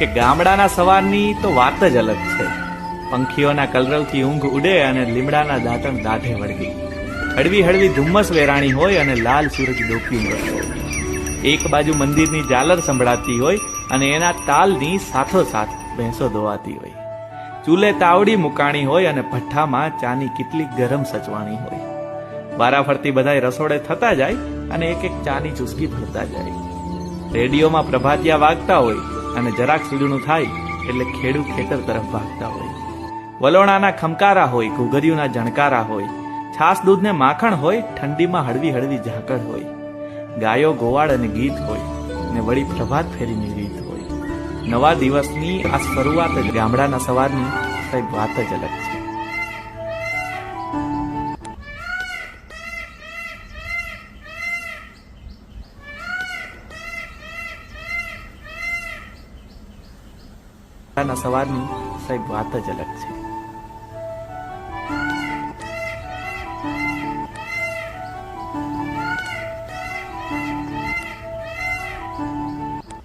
કે ગામડાના સવારની તો વાત જ અલગ છે. પંખીઓના કલરવથી ઊંઘ ઉડે અને લીમડાના દાંતણ દાઢે વળગી. હળવી હળવી ધુમ્મસ વેરાણી હોય અને લાલ સૂરજ ડોકી હોય. એક બાજુ મંદિરની ઝાલર સંભળાતી હોય અને એના તાલની સાથોસાથ ભેંસો ધોવાતી હોય. ચૂલે તાવડી મુકાણી હોય અને ભઠ્ઠામાં ચાની કેટલી ગરમ સચવાણી હોય. વારા ફરતી બધાય રસોડે થતા જાય અને એક એક ચાની ચુસ્કી ભરતા જાય. રેડિયોમાં પ્રભાતિયા વાગતા હોય અને જરાક સુધીનું થાય એટલે ખેડૂત ખેતર તરફ ભાગતા હોય. વલોણાના ખમકારા હોય, ઘુઘરીઓના જણકારા હોય છાસ દૂધને માખણ હોય, ઠંડીમાં હળવી હળવી ઝાકળ હોય, ગાયો, ગોવાળ અને ગીત હોય, ને વળી પ્રભાત ફેરીની રીત હોય. નવા દિવસની આ શરૂઆત ગામડાના સવારની કંઈક વાત જ અલગ છે. ગામડાના સવારની કંઈક વાત જ અલગ છે.